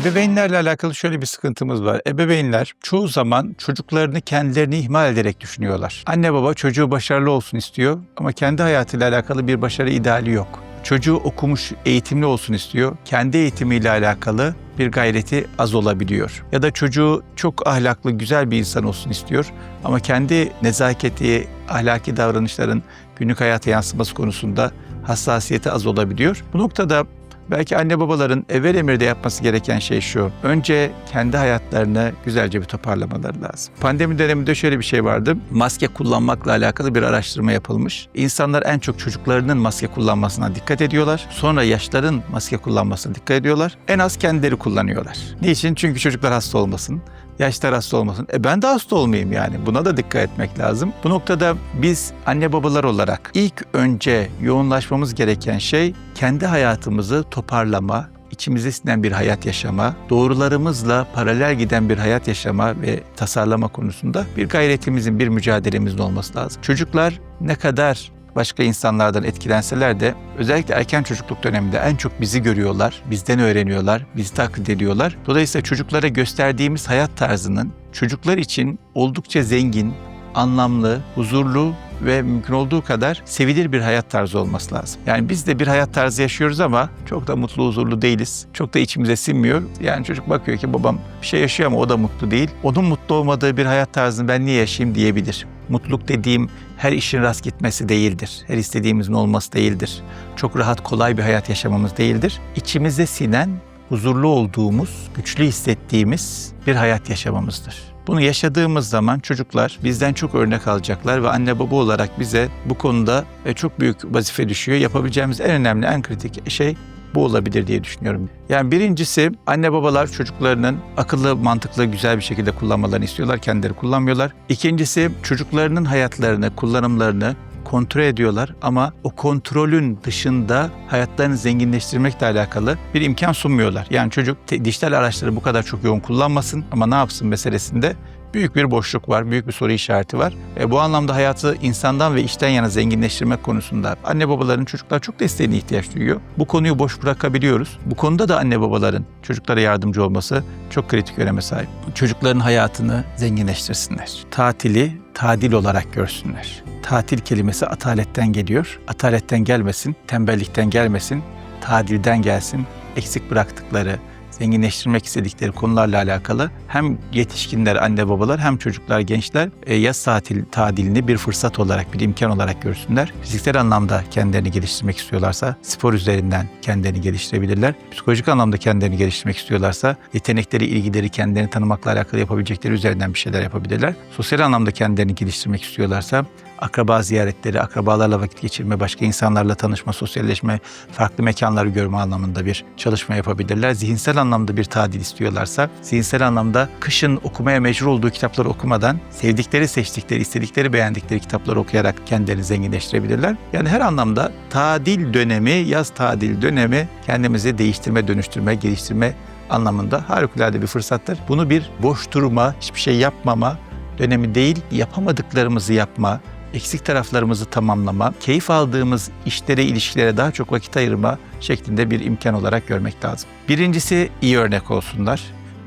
Ebeveynlerle alakalı şöyle bir sıkıntımız var. Ebeveynler çoğu zaman çocuklarını kendilerini ihmal ederek düşünüyorlar. Anne baba çocuğu başarılı olsun istiyor ama kendi hayatıyla alakalı bir başarı ideali yok. Çocuğu okumuş, eğitimli olsun istiyor. Kendi eğitimiyle alakalı bir gayreti az olabiliyor. Ya da çocuğu çok ahlaklı, güzel bir insan olsun istiyor ama kendi nezaketi, ahlaki davranışların günlük hayata yansıması konusunda hassasiyeti az olabiliyor. Bu noktada belki anne babaların evvel emirde yapması gereken şey şu. Önce kendi hayatlarını güzelce bir toparlamaları lazım. Pandemi döneminde şöyle bir şey vardı. Maske kullanmakla alakalı bir araştırma yapılmış. İnsanlar en çok çocuklarının maske kullanmasına dikkat ediyorlar. Sonra yaşların maske kullanmasına dikkat ediyorlar. En az kendileri kullanıyorlar. Niçin? Çünkü çocuklar hasta olmasın yaşlar hasta olmasın. E ben de hasta olmayayım yani. Buna da dikkat etmek lazım. Bu noktada biz anne babalar olarak ilk önce yoğunlaşmamız gereken şey kendi hayatımızı toparlama, içimize sinen bir hayat yaşama, doğrularımızla paralel giden bir hayat yaşama ve tasarlama konusunda bir gayretimizin, bir mücadelemizin olması lazım. Çocuklar ne kadar başka insanlardan etkilenseler de özellikle erken çocukluk döneminde en çok bizi görüyorlar, bizden öğreniyorlar, bizi taklit ediyorlar. Dolayısıyla çocuklara gösterdiğimiz hayat tarzının çocuklar için oldukça zengin, anlamlı, huzurlu ve mümkün olduğu kadar sevilir bir hayat tarzı olması lazım. Yani biz de bir hayat tarzı yaşıyoruz ama çok da mutlu, huzurlu değiliz. Çok da içimize sinmiyor. Yani çocuk bakıyor ki babam bir şey yaşıyor ama o da mutlu değil. Onun mutlu olmadığı bir hayat tarzını ben niye yaşayayım diyebilir. Mutluluk dediğim her işin rast gitmesi değildir. Her istediğimizin olması değildir. Çok rahat, kolay bir hayat yaşamamız değildir. İçimize sinen, huzurlu olduğumuz, güçlü hissettiğimiz bir hayat yaşamamızdır. Bunu yaşadığımız zaman çocuklar bizden çok örnek alacaklar ve anne baba olarak bize bu konuda e, çok büyük vazife düşüyor. Yapabileceğimiz en önemli, en kritik şey bu olabilir diye düşünüyorum. Yani birincisi anne babalar çocuklarının akıllı, mantıklı, güzel bir şekilde kullanmalarını istiyorlar. Kendileri kullanmıyorlar. İkincisi çocuklarının hayatlarını, kullanımlarını kontrol ediyorlar ama o kontrolün dışında hayatlarını zenginleştirmekle alakalı bir imkan sunmuyorlar. Yani çocuk dijital araçları bu kadar çok yoğun kullanmasın ama ne yapsın meselesinde büyük bir boşluk var, büyük bir soru işareti var. E, bu anlamda hayatı insandan ve işten yana zenginleştirmek konusunda anne babaların çocuklar çok desteğine ihtiyaç duyuyor. Bu konuyu boş bırakabiliyoruz. Bu konuda da anne babaların çocuklara yardımcı olması çok kritik öneme sahip. Çocukların hayatını zenginleştirsinler. Tatili tadil olarak görsünler. Tatil kelimesi ataletten geliyor. Ataletten gelmesin, tembellikten gelmesin, tadilden gelsin. Eksik bıraktıkları, zenginleştirmek istedikleri konularla alakalı hem yetişkinler, anne babalar hem çocuklar, gençler e, yaz tatil tadilini bir fırsat olarak, bir imkan olarak görsünler. Fiziksel anlamda kendilerini geliştirmek istiyorlarsa spor üzerinden kendilerini geliştirebilirler. Psikolojik anlamda kendilerini geliştirmek istiyorlarsa yetenekleri, ilgileri kendilerini tanımakla alakalı yapabilecekleri üzerinden bir şeyler yapabilirler. Sosyal anlamda kendilerini geliştirmek istiyorlarsa akraba ziyaretleri, akrabalarla vakit geçirme, başka insanlarla tanışma, sosyalleşme, farklı mekanları görme anlamında bir çalışma yapabilirler. Zihinsel anlamda bir tadil istiyorlarsa, zihinsel anlamda kışın okumaya mecbur olduğu kitapları okumadan, sevdikleri, seçtikleri, istedikleri, beğendikleri kitapları okuyarak kendilerini zenginleştirebilirler. Yani her anlamda tadil dönemi, yaz tadil dönemi kendimizi değiştirme, dönüştürme, geliştirme anlamında harikulade bir fırsattır. Bunu bir boş durma, hiçbir şey yapmama dönemi değil, yapamadıklarımızı yapma, eksik taraflarımızı tamamlama, keyif aldığımız işlere, ilişkilere daha çok vakit ayırma şeklinde bir imkan olarak görmek lazım. Birincisi iyi örnek olsunlar.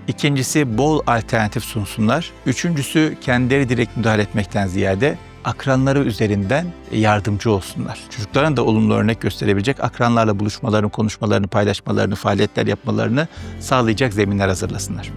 İkincisi bol alternatif sunsunlar. Üçüncüsü kendileri direkt müdahale etmekten ziyade akranları üzerinden yardımcı olsunlar. Çocukların da olumlu örnek gösterebilecek akranlarla buluşmalarını, konuşmalarını, paylaşmalarını, faaliyetler yapmalarını sağlayacak zeminler hazırlasınlar.